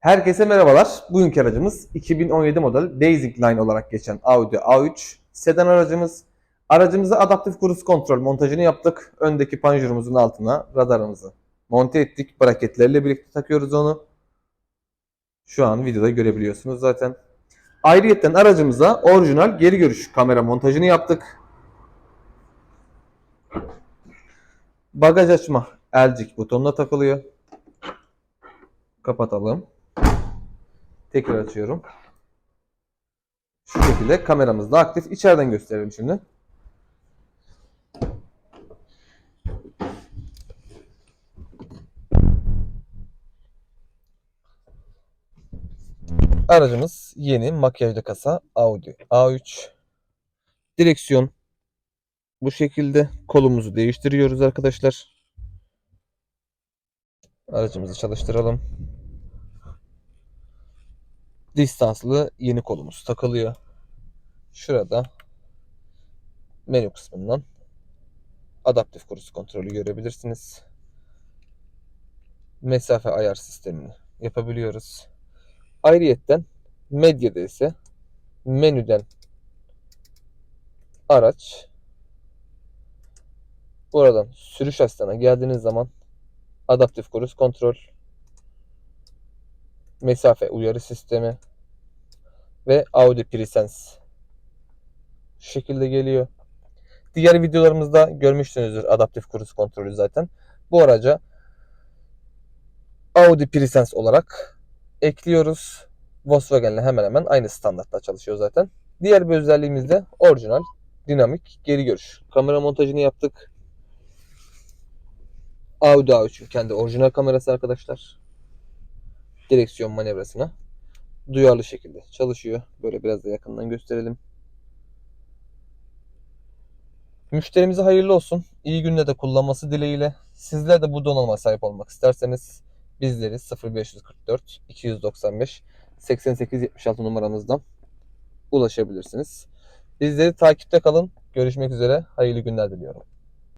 Herkese merhabalar. Bugünkü aracımız 2017 model Basic Line olarak geçen Audi A3 sedan aracımız. Aracımıza adaptif cruise kontrol montajını yaptık. Öndeki panjurumuzun altına radarımızı monte ettik. Braketlerle birlikte takıyoruz onu. Şu an videoda görebiliyorsunuz zaten. Ayrıyeten aracımıza orijinal geri görüş kamera montajını yaptık. Bagaj açma elcik butonuna takılıyor. Kapatalım. Tekrar açıyorum. Şu şekilde kameramız da aktif. İçeriden gösterelim şimdi. Aracımız yeni makyajlı kasa Audi A3. Direksiyon bu şekilde. Kolumuzu değiştiriyoruz arkadaşlar. Aracımızı çalıştıralım. Distanslı yeni kolumuz takılıyor. Şurada menü kısmından adaptif cruise kontrolü görebilirsiniz. Mesafe ayar sistemini yapabiliyoruz. Ayrıyetten medyada ise menüden araç buradan sürüş asistanına geldiğiniz zaman adaptif cruise kontrol mesafe uyarı sistemi ve Audi Presense şu şekilde geliyor. Diğer videolarımızda görmüşsünüzdür adaptif cruise kontrolü zaten. Bu araca Audi Presense olarak ekliyoruz. Volkswagen'le hemen hemen aynı standartta çalışıyor zaten. Diğer bir özelliğimiz de orijinal dinamik geri görüş. Kamera montajını yaptık. Audi A3'ün kendi orijinal kamerası arkadaşlar direksiyon manevrasına duyarlı şekilde çalışıyor. Böyle biraz da yakından gösterelim. Müşterimize hayırlı olsun. İyi günde de kullanması dileğiyle. Sizler de bu donanıma sahip olmak isterseniz bizleri 0544 295 88 76 numaramızdan ulaşabilirsiniz. Bizleri takipte kalın. Görüşmek üzere. Hayırlı günler diliyorum.